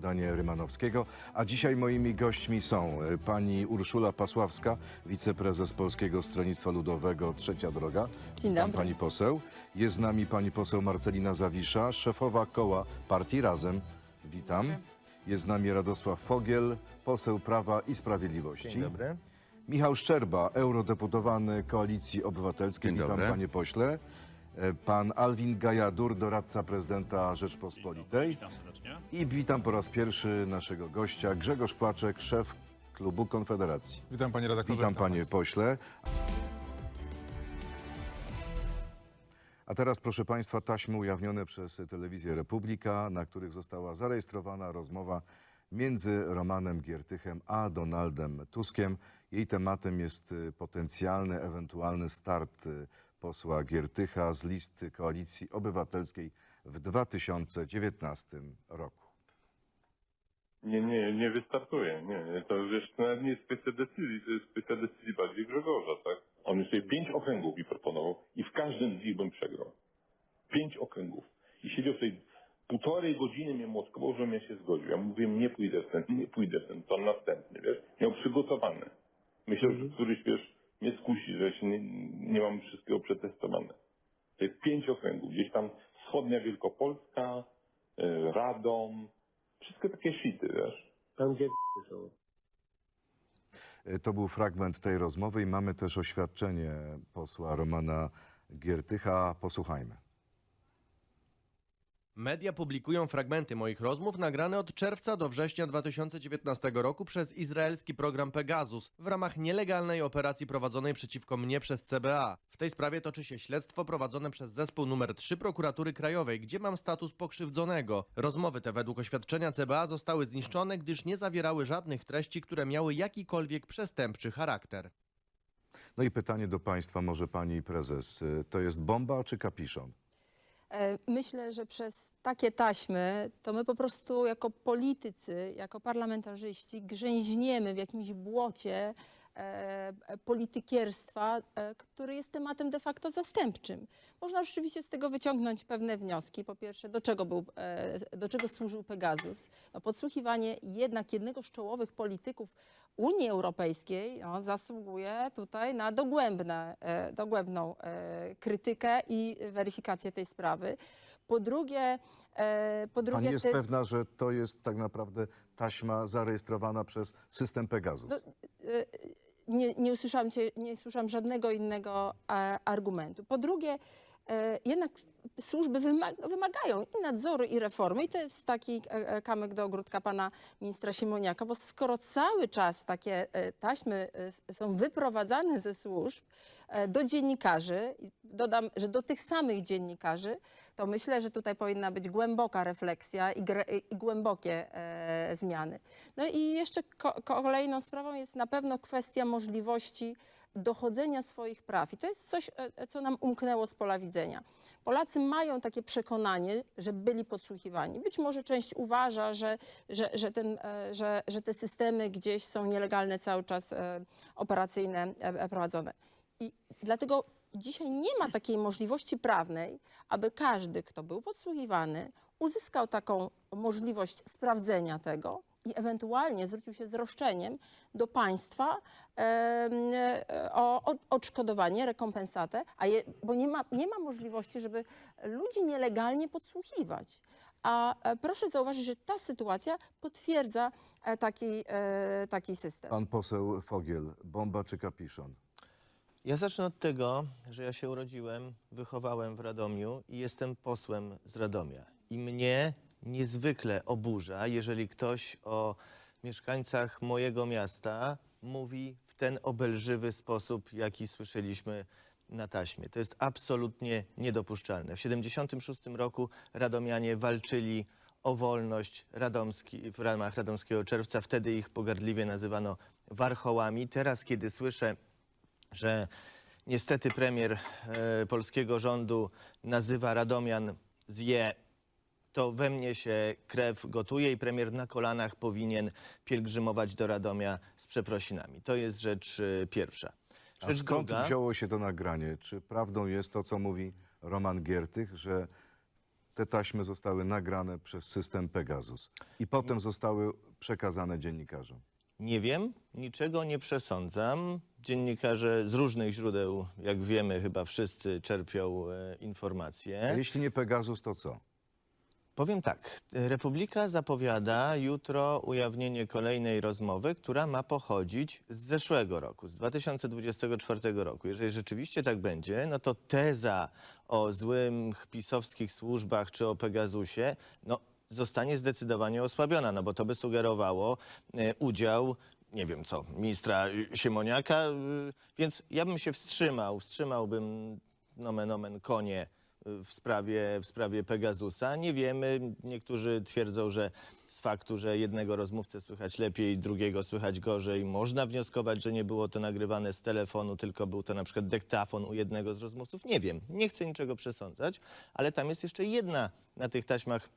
śniadanie Rymanowskiego. A dzisiaj moimi gośćmi są e, pani Urszula Pasławska, wiceprezes Polskiego Stronnictwa Ludowego Trzecia Droga. Dzień Witam dobry. pani poseł. Jest z nami pani poseł Marcelina Zawisza, szefowa koła Partii Razem. Witam. Jest z nami Radosław Fogiel, poseł Prawa i Sprawiedliwości. Dzień dobry. Michał Szczerba, eurodeputowany Koalicji Obywatelskiej. Dzień Witam dobry. panie pośle. E, Pan Alwin Gajadur, doradca prezydenta Rzeczpospolitej. Witam serdecznie. I witam po raz pierwszy naszego gościa, Grzegorz Płaczek, szef klubu Konfederacji. Witam panie redaktorze. Witam panie państwa. pośle. A teraz, proszę Państwa, taśmy ujawnione przez Telewizję Republika, na których została zarejestrowana rozmowa między Romanem Giertychem a Donaldem Tuskiem. Jej tematem jest y, potencjalny, ewentualny start y, posła Giertycha z listy Koalicji Obywatelskiej w 2019 roku. Nie, nie, nie wystartuje. Nie, nie. To wiesz, to nawet nie jest kwestia decyzji, to jest kwestia decyzji bardziej Grzegorza, tak? On już sobie pięć okręgów mi proponował i w każdym z nich bym przegrał. Pięć okręgów. I siedział sobie półtorej godziny mnie młotkował, żebym ja się zgodził. Ja mówiłem, nie pójdę w ten, nie pójdę w ten, to następny, wiesz? Miał przygotowane. Myślał, że któryś, wiesz, mnie skusi, że się nie, nie mam wszystkiego przetestowane. To jest pięć okręgów. Gdzieś tam wschodnia Wielkopolska, y, Radom, wszystko takie shity, wiesz. Tam gdzie są. E, To był fragment tej rozmowy i mamy też oświadczenie posła Romana Giertycha. Posłuchajmy. Media publikują fragmenty moich rozmów nagrane od czerwca do września 2019 roku przez izraelski program Pegasus w ramach nielegalnej operacji prowadzonej przeciwko mnie przez CBA. W tej sprawie toczy się śledztwo prowadzone przez zespół numer 3 prokuratury krajowej, gdzie mam status pokrzywdzonego. Rozmowy te według oświadczenia CBA zostały zniszczone, gdyż nie zawierały żadnych treści, które miały jakikolwiek przestępczy charakter. No i pytanie do Państwa, może Pani Prezes. y, To jest bomba czy kapiszon? E, Myślę, że przez takie taśmy to my po prostu jako politycy, jako parlamentarzyści grzęźniemy w jakimś błocie politykierstwa, e, który jest tematem de facto zastępczym. Można oczywiście z tego wyciągnąć pewne wnioski. Po pierwsze, do czego, był, e, do czego służył Pegasus? No, podsłuchiwanie jednak jednego z czołowych polityków Unii Europejskiej no, zasługuje tutaj na dogłębne, e, dogłębną e, krytykę i weryfikację tej sprawy. Po drugie, e, po drugie Pani jest te- pewna, że to jest tak naprawdę taśma zarejestrowana przez system Pegasus? No, nie, nie, usłyszałam cię, nie usłyszałam żadnego innego e, argumentu. Po drugie, e, jednak służby wyma- wymagają i nadzoru, i reformy. I to jest taki e, e, kamyk do ogródka pana ministra Siemoniaka, bo skoro cały czas takie e, taśmy są wyprowadzane ze służb do dziennikarzy, dodam, że do tych samych dziennikarzy, to myślę, że tutaj powinna być głęboka refleksja i, i głębokie zmiany. No i jeszcze ko- kolejną sprawą jest na pewno kwestia możliwości dochodzenia swoich praw. I to jest coś, co nam umknęło z pola widzenia. Polacy mają takie przekonanie, że byli podsłuchiwani. Być może część uważa, że, że, że, ten, e, że, że te systemy gdzieś są nielegalne cały czas e, operacyjne e, prowadzone. I dlatego dzisiaj nie ma takiej możliwości prawnej, aby każdy, kto był podsłuchiwany, uzyskał taką możliwość sprawdzenia tego i ewentualnie zwrócił się z roszczeniem do państwa e, o odszkodowanie, rekompensatę, a je, bo nie ma, nie ma możliwości, żeby ludzi nielegalnie podsłuchiwać. A e, proszę zauważyć, że ta sytuacja potwierdza e, taki, e, taki system. Pan poseł Fogiel, bomba czy kapiszon? Ja zacznę od tego, że ja się urodziłem, wychowałem w Radomiu i jestem posłem z Radomia. I mnie niezwykle oburza, jeżeli ktoś o mieszkańcach mojego miasta mówi w ten obelżywy sposób, jaki słyszeliśmy na taśmie. To jest absolutnie niedopuszczalne. W 1976 roku radomianie walczyli o wolność radomski, w ramach Radomskiego Czerwca. Wtedy ich pogardliwie nazywano warchołami. Teraz, kiedy słyszę że niestety premier e, polskiego rządu nazywa Radomian zje, to we mnie się krew gotuje i premier na kolanach powinien pielgrzymować do Radomia z przeprosinami. To jest rzecz e, pierwsza. A Rzecz skąd druga, wzięło się to nagranie? Czy prawdą jest to, co mówi Roman Giertych, że te taśmy zostały nagrane przez system Pegasus i potem zostały przekazane dziennikarzom? Nie wiem, niczego nie przesądzam. Dziennikarze z różnych źródeł, jak wiemy, chyba wszyscy czerpią e, A informacje. jeśli nie Pegasus, to co? Powiem tak. Republika zapowiada jutro ujawnienie kolejnej rozmowy, która ma pochodzić z zeszłego roku, z 2024 roku. Jeżeli rzeczywiście tak będzie, no to teza o złych pisowskich służbach czy o Pegasusie, no zostanie zdecydowanie osłabiona, no bo to by sugerowało e, udział nie wiem co, ministra Siemoniaka, y, więc ja bym się wstrzymał, wstrzymałbym nomen omen konie w sprawie, w sprawie Pegasusa. Nie wiemy, niektórzy twierdzą, że z faktu, że jednego rozmówcę słychać lepiej, drugiego słychać gorzej, można wnioskować, że nie było to nagrywane z telefonu, tylko był to na przykład dyktafon u jednego z rozmówców. Nie wiem, nie chcę niczego przesądzać, ale tam jest jeszcze jedna na tych taśmach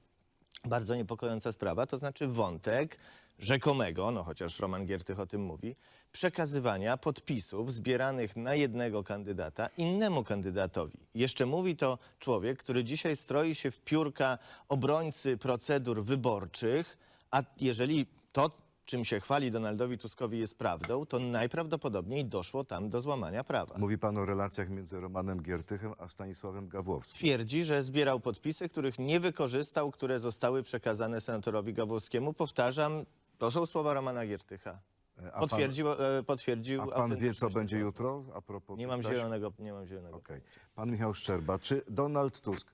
bardzo niepokojąca sprawa, to znaczy wątek rzekomego, no chociaż Roman Giertych o tym mówi, przekazywania podpisów zbieranych na jednego kandydata innemu kandydatowi. Jeszcze mówi to człowiek, który dzisiaj stroi się w piórka obrońcy procedur wyborczych, a jeżeli to, czym się chwali Donaldowi Tuskowi jest prawdą, to najprawdopodobniej doszło tam do złamania prawa. Mówi pan o relacjach między Romanem Giertychem a Stanisławem Gawłowskim. Twierdzi, że zbierał podpisy, których nie wykorzystał, które zostały przekazane senatorowi Gawłowskiemu. Powtarzam, to są słowa Romana Giertycha. E, A pan, Potwierdził, e, potwierdził a pan wie, co autentyczność będzie tego jutro a propos Nie mam zielonego, nie mam zielonego. Okej. Pan Michał Szczerba, czy Donald Tusk,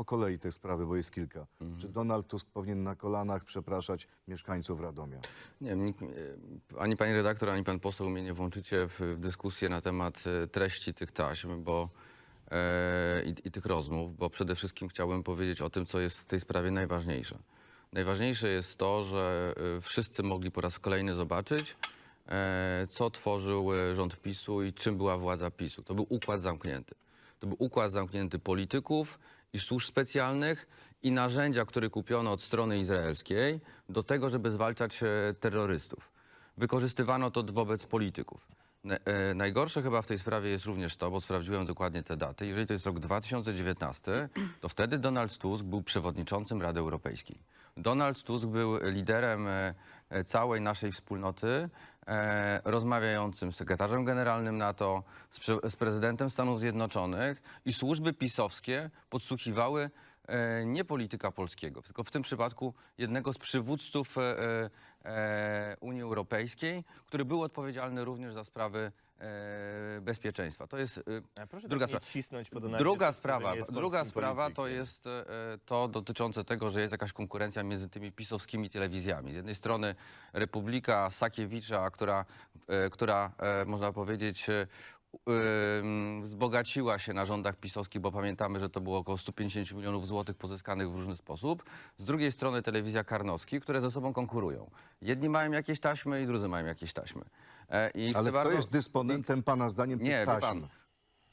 po kolei te sprawy, bo jest kilka, czy Donald Tusk powinien na kolanach przepraszać mieszkańców Radomia? Nie, nikt, e, ani pani redaktor, ani pan poseł mnie nie włączycie w, w dyskusję na temat e, treści tych taśm bo, e, i, i tych rozmów, bo przede wszystkim chciałbym powiedzieć o tym, co jest w tej sprawie najważniejsze. Najważniejsze jest to, że e, wszyscy mogli po raz kolejny zobaczyć, e, co tworzył e, rząd PiSu i czym była władza PiSu. To był układ zamknięty. To był układ zamknięty polityków i służb specjalnych i narzędzia, które kupiono od strony izraelskiej do tego, żeby zwalczać e, terrorystów. Wykorzystywano to wobec polityków. E, Najgorsze chyba w tej sprawie jest również to, bo sprawdziłem dokładnie te daty. Jeżeli to jest rok 2019, to wtedy Donald Tusk był przewodniczącym Rady Europejskiej. Donald Tusk był liderem e, całej naszej wspólnoty, e, rozmawiającym z sekretarzem generalnym NATO, z, prezydentem Stanów Zjednoczonych i służby pisowskie podsłuchiwały e, nie polityka polskiego, tylko w tym przypadku jednego z przywódców Unii Europejskiej, który był odpowiedzialny również za sprawy e, bezpieczeństwa. To jest e, proszę druga tak nie sprawa. cisnąć po Donaldzie Druga Tusku, że sprawa, nie jest druga polskim sprawa to politykiem. jest e, to dotyczące tego, że jest jakaś konkurencja między tymi pisowskimi telewizjami. Z jednej strony Republika Sakiewicza, która, e, która e, można powiedzieć e, em, wzbogaciła się na rządach pisowskich, bo pamiętamy, że to było około 150 milionów złotych pozyskanych w różny sposób. Z drugiej strony telewizja Karnowski, które ze sobą konkurują. Jedni mają jakieś taśmy i drudzy mają jakieś taśmy. E, I Ale kto bardzo- jest dysponentem pana zdaniem Nie, tych wie taśm? pan.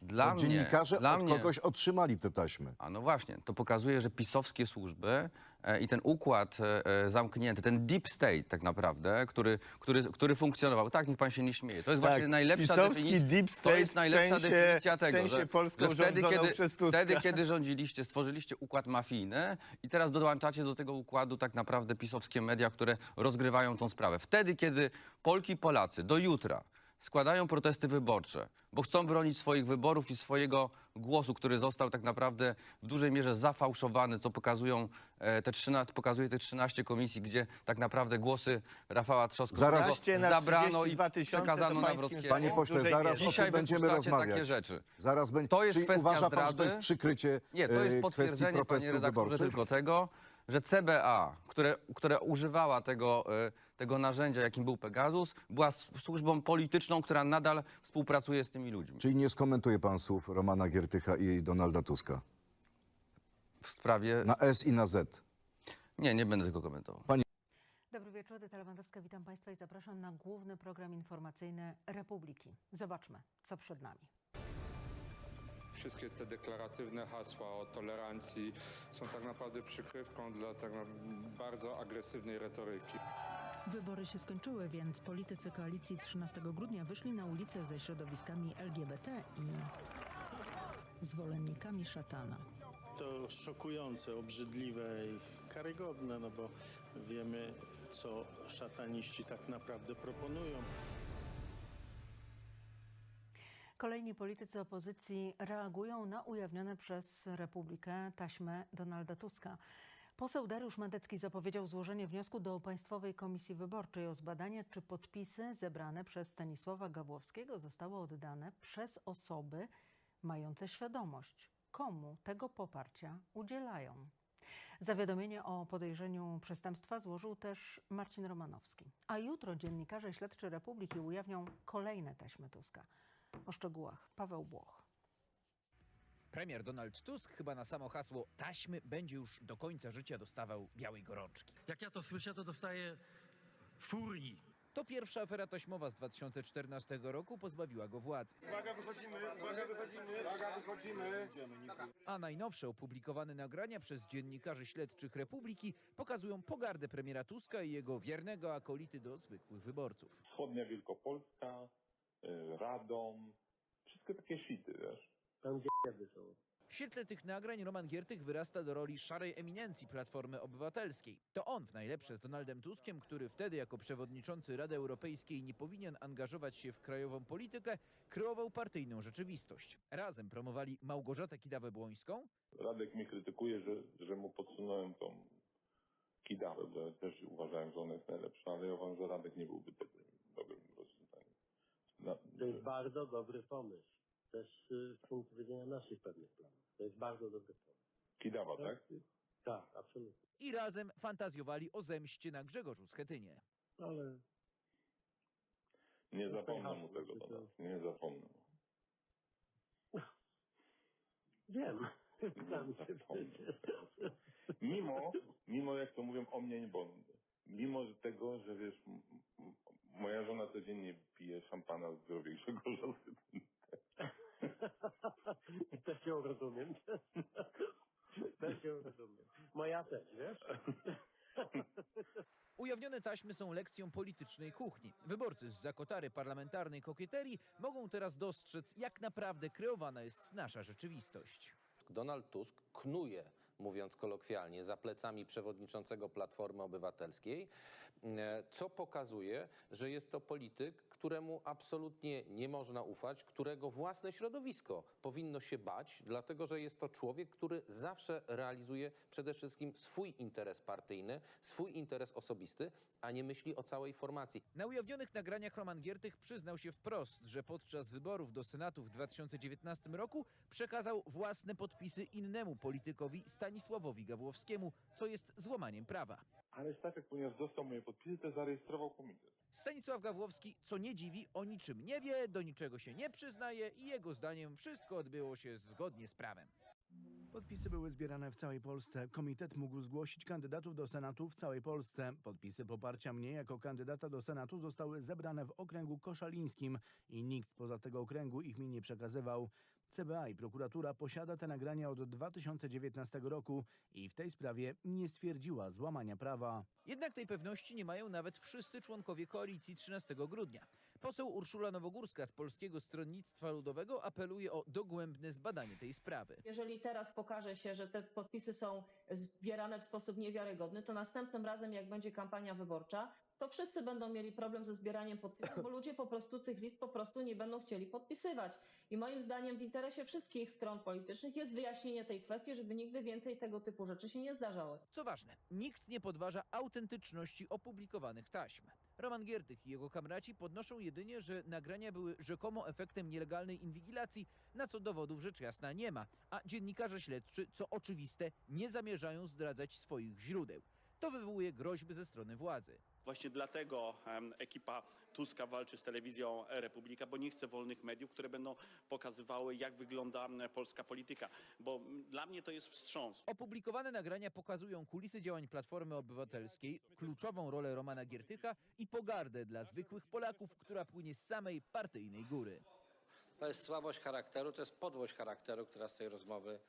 Dla mnie, dziennikarze dla od mnie, kogoś otrzymali te taśmy. a no właśnie, to pokazuje, że pisowskie służby e, i ten układ e, e, zamknięty, ten deep state tak naprawdę, który, który, który funkcjonował. Tak, niech pan się nie śmieje. To jest Tak, właśnie najlepsza pisowski definicja. deep to state jest najlepsza trzęsie- definicja tego, że, że wtedy, kiedy, wtedy, kiedy rządziliście, stworzyliście układ mafijny i teraz dołączacie do tego układu tak naprawdę pisowskie media, które rozgrywają tą sprawę. Wtedy, kiedy Polki i Polacy do jutra składają protesty wyborcze, bo chcą bronić swoich wyborów i swojego głosu, który został tak naprawdę w dużej mierze zafałszowany, co pokazują e, te 13, pokazuje te 13 komisji, gdzie tak naprawdę głosy Rafała Trzaskowskiego Zaraz- 12 na zabrano i 32 tysiące przekazano Nawrockiemu. Panie pośle, zaraz o tym będziemy rozmawiać. takie rzeczy. Zaraz będzie. To jest Czyli kwestia uważa pan, że to zdrady? jest przykrycie Nie, to e, jest kwestii potwierdzenie, panie redaktorze, wyborczych? tylko tego, że CBA, które, które używała tego, e, tego narzędzia, jakim był Pegasus, była służbą polityczną, która nadal współpracuje z tymi ludźmi. Czyli nie skomentuje pan słów Romana Giertycha i Donalda Tuska? W sprawie... Na S i na Z. Nie, nie będę tego komentował. Dobry wieczór, Edyta Lewandowska, witam Państwa i zapraszam na główny program informacyjny Republiki. Zobaczmy, co przed nami. Wszystkie te deklaratywne hasła o tolerancji są tak naprawdę przykrywką dla tak bardzo agresywnej retoryki. Wybory się skończyły, więc politycy koalicji 13 grudnia wyszli na ulicę ze środowiskami LGBT i zwolennikami szatana. to szokujące, obrzydliwe i karygodne, no bo wiemy, co szataniści tak naprawdę proponują. Kolejni politycy opozycji reagują na ujawnione przez Republikę taśmę Donalda Tuska. Poseł Dariusz Madecki zapowiedział złożenie wniosku do Państwowej Komisji Wyborczej o zbadanie, czy podpisy zebrane przez Stanisława Gawłowskiego zostały oddane przez osoby mające świadomość, komu tego poparcia udzielają. Zawiadomienie o podejrzeniu przestępstwa złożył też Marcin Romanowski. A jutro dziennikarze śledczy Republiki ujawnią kolejne taśmy Tuska. O szczegółach Paweł Błoch. Premier Donald Tusk chyba na samo hasło taśmy będzie już do końca życia dostawał białej gorączki. Jak ja to słyszę, to dostaję furii. To pierwsza afera taśmowa z 2014 roku pozbawiła go władzy. Uwaga, wychodzimy, uwaga, wychodzimy, uwaga, wychodzimy. A najnowsze opublikowane nagrania przez dziennikarzy śledczych Republiki pokazują pogardę premiera Tuska i jego wiernego akolity do zwykłych wyborców. Wschodnia Wielkopolska, Radom, wszystkie takie shity, wiesz. W świetle tych nagrań Roman Giertych wyrasta do roli szarej eminencji Platformy Obywatelskiej. To on w najlepsze z Donaldem Tuskiem, który wtedy jako przewodniczący Rady Europejskiej nie powinien angażować się w krajową politykę, kreował partyjną rzeczywistość. Razem promowali Małgorzatę Kidawę-Błońską, Radek mnie krytykuje, że, że mu podsunąłem tą kidawę, bo ja też uważałem, że ona jest najlepsza, ale ja uważam, że Radek nie byłby rozwiązaniem. Na, To jest bardzo dobry pomysł. Też y, z punktu widzenia naszych pewnych planów. To jest bardzo dobry pomysł. Kidawa, tak? Tak, absolutnie. i razem fantazjowali o zemście na Grzegorzu Schetynie. Ale Nie zapomnę mu tego to- teraz, nie zapomnę. wiem. Znam się Zapomnę. przecież. Mimo, mimo jak to mówią o mnie nie. Mimo że tego, że wiesz, m- moja żona codziennie pije szampana z Grzegorza Schetyny. Też ją rozumiem. Też ją rozumiem. Moja też, wiesz? Ujawnione taśmy są lekcją politycznej kuchni. Wyborcy z zakotary parlamentarnej kokieterii mogą teraz dostrzec, jak naprawdę kreowana jest nasza rzeczywistość. Donald Tusk knuje, mówiąc kolokwialnie, za plecami przewodniczącego Platformy Obywatelskiej, co pokazuje, że jest to polityk, któremu absolutnie nie można ufać, którego własne środowisko powinno się bać, dlatego że jest to człowiek, który zawsze realizuje przede wszystkim swój interes partyjny, swój interes osobisty, a nie myśli o całej formacji. Na ujawnionych nagraniach Roman Giertych przyznał się wprost, że podczas wyborów do Senatu w 2019 roku przekazał własne podpisy innemu politykowi Stanisławowi Gawłowskiemu, co jest złamaniem prawa. Ale Staszek, ponieważ dostał moje podpisy, to zarejestrował komitet. Stanisław Gawłowski, co nie dziwi, o niczym nie wie, do niczego się nie przyznaje i jego zdaniem wszystko odbyło się zgodnie z prawem. Podpisy były zbierane w całej Polsce. Komitet mógł zgłosić kandydatów do Senatu w całej Polsce. Podpisy poparcia mnie jako kandydata do Senatu zostały zebrane w okręgu koszalińskim i nikt spoza tego okręgu ich mi nie przekazywał. CBA i prokuratura posiada te nagrania od 2019 roku i w tej sprawie nie stwierdziła złamania prawa. Jednak tej pewności nie mają nawet wszyscy członkowie koalicji 13 grudnia. Poseł Urszula Nowogórska z Polskiego Stronnictwa Ludowego apeluje o dogłębne zbadanie tej sprawy. Jeżeli teraz pokaże się, że te podpisy są zbierane w sposób niewiarygodny, to następnym razem, jak będzie kampania wyborcza, to wszyscy będą mieli problem ze zbieraniem podpisów, bo ludzie po prostu tych list po prostu nie będą chcieli podpisywać. I moim zdaniem w interesie wszystkich stron politycznych jest wyjaśnienie tej kwestii, żeby nigdy więcej tego typu rzeczy się nie zdarzało. Co ważne, nikt nie podważa autentyczności opublikowanych taśm. Roman Giertych i jego kamraci podnoszą jedynie, że nagrania były rzekomo efektem nielegalnej inwigilacji, na co dowodów rzecz jasna nie ma, a dziennikarze śledczy, co oczywiste, nie zamierzają zdradzać swoich źródeł. To wywołuje groźby ze strony władzy. Właśnie dlatego ekipa Tuska walczy z telewizją Republika, bo nie chce wolnych mediów, które będą pokazywały, jak wygląda polska polityka. Bo dla mnie to jest wstrząs. Opublikowane nagrania pokazują kulisy działań Platformy Obywatelskiej, kluczową rolę Romana Giertycha i pogardę dla zwykłych Polaków, która płynie z samej partyjnej góry. To jest słabość charakteru, to jest podłość charakteru, która z tej rozmowy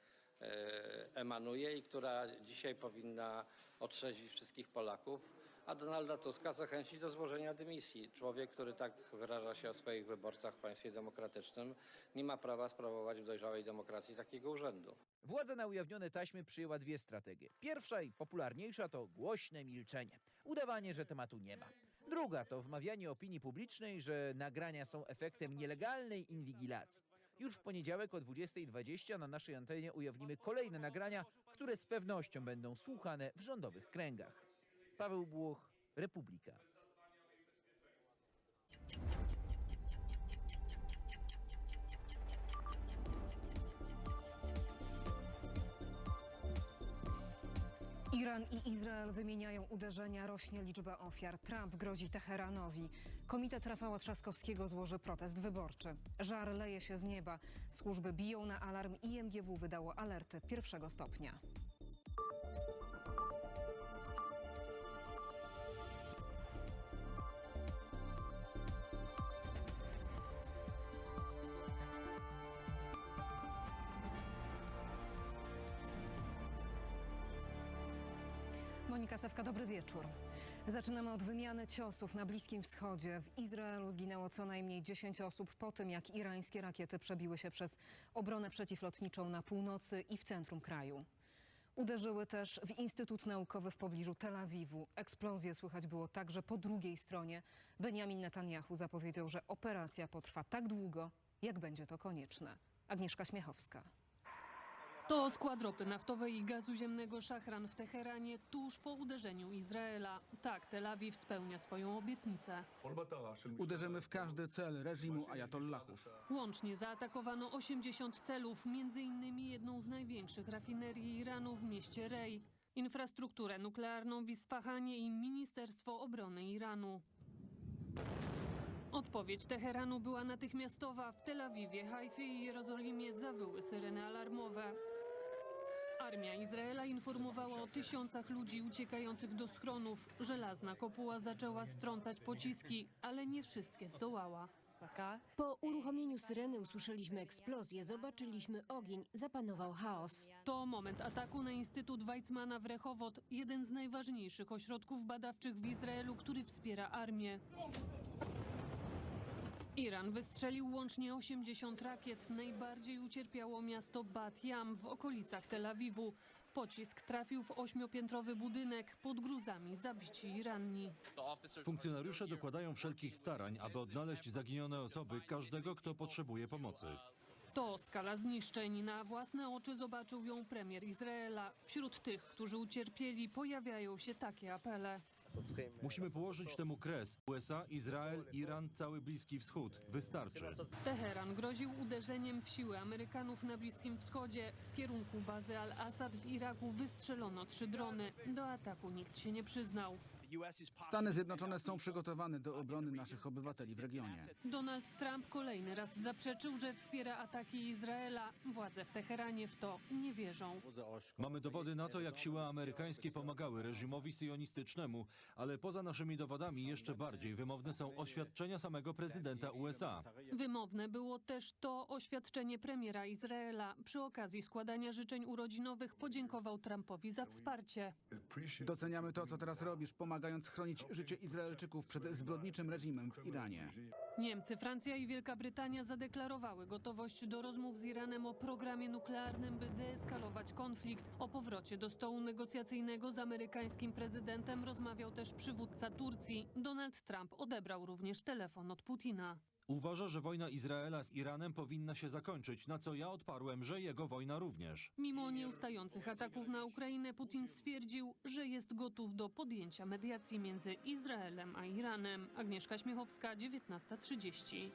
e, emanuje i która dzisiaj powinna otrzeźwić wszystkich Polaków, a Donalda Tuska zachęcić do złożenia dymisji. Człowiek, który tak wyraża się o swoich wyborcach w państwie demokratycznym, nie ma prawa sprawować w dojrzałej demokracji takiego urzędu. Władza na ujawnione taśmy przyjęła dwie strategie. Pierwsza i popularniejsza to głośne milczenie. Udawanie, że tematu nie ma. Druga to wmawianie opinii publicznej, że nagrania są efektem nielegalnej inwigilacji. Już w poniedziałek o 20.20 na naszej antenie ujawnimy kolejne nagrania, które z pewnością będą słuchane w rządowych kręgach. Paweł Błoch, Republika. Iran i Izrael wymieniają uderzenia, rośnie liczba ofiar. Trump grozi Teheranowi. Komitet Rafała Trzaskowskiego złoży protest wyborczy. Żar leje się z nieba. Służby biją na alarm. IMGW wydało alerty pierwszego stopnia. Wieczór. Zaczynamy od wymiany ciosów na Bliskim Wschodzie. W Izraelu zginęło co najmniej 10 osób po tym, jak irańskie rakiety przebiły się przez obronę przeciwlotniczą na północy i w centrum kraju. Uderzyły też w Instytut Naukowy w pobliżu Tel Awiwu. Eksplozje słychać było także po drugiej stronie. Benjamin Netanyahu zapowiedział, że operacja potrwa tak długo, jak będzie to konieczne. Agnieszka Śmiechowska. To skład ropy naftowej i gazu ziemnego Szachran w Teheranie tuż po uderzeniu Izraela. Tak, Tel Awiw spełnia swoją obietnicę. Uderzymy w każdy cel reżimu ajatollahów. Łącznie zaatakowano 80 celów, między innymi jedną z największych rafinerii Iranu w mieście Rej, infrastrukturę nuklearną w Isfahanie i Ministerstwo Obrony Iranu. Odpowiedź Teheranu była natychmiastowa. W Tel Awiwie, Hajfie i Jerozolimie zawyły syreny alarmowe. Armia Izraela informowała o tysiącach ludzi uciekających do schronów. Żelazna kopuła zaczęła strącać pociski, ale nie wszystkie zdołała. Po uruchomieniu syreny usłyszeliśmy eksplozję, zobaczyliśmy ogień, zapanował chaos. To moment ataku na Instytut Weizmana w Rehowot, jeden z najważniejszych ośrodków badawczych w Izraelu, który wspiera armię. Iran wystrzelił łącznie 80 rakiet. Najbardziej ucierpiało miasto Bat Yam w okolicach Tel Awiwu. Pocisk trafił w ośmiopiętrowy budynek. Pod gruzami zabici i ranni. Funkcjonariusze dokładają wszelkich starań, aby odnaleźć zaginione osoby każdego, kto potrzebuje pomocy. To skala zniszczeń. Na własne oczy zobaczył ją premier Izraela. Wśród tych, którzy ucierpieli, pojawiają się takie apele. Musimy położyć temu kres. USA, Izrael, Iran, cały Bliski Wschód. Wystarczy. Teheran groził uderzeniem w siły Amerykanów na Bliskim Wschodzie. W kierunku bazy Al-Assad w Iraku wystrzelono trzy drony. Do ataku nikt się nie przyznał. Stany Zjednoczone są przygotowane do obrony naszych obywateli w regionie. Donald Trump kolejny raz zaprzeczył, że wspiera ataki Izraela. Władze w Teheranie w to nie wierzą. Mamy dowody na to, jak siły amerykańskie pomagały reżimowi syjonistycznemu, ale poza naszymi dowodami jeszcze bardziej wymowne są oświadczenia samego prezydenta USA. Wymowne było też to oświadczenie premiera Izraela. Przy okazji składania życzeń urodzinowych podziękował Trumpowi za wsparcie. Doceniamy to, co teraz robisz, pomagając chronić życie Izraelczyków przed zbrodniczym reżimem w Iranie. Niemcy, Francja i Wielka Brytania zadeklarowały gotowość do rozmów z Iranem o programie nuklearnym, by deeskalować konflikt. O powrocie do stołu negocjacyjnego z amerykańskim prezydentem rozmawiał też przywódca Turcji. Donald Trump odebrał również telefon od Putina. Uważa, że wojna Izraela z Iranem powinna się zakończyć, na co ja odparłem, że jego wojna również. Mimo nieustających ataków na Ukrainę, Putin stwierdził, że jest gotów do podjęcia mediacji między Izraelem a Iranem. Agnieszka Śmiechowska, 19.30.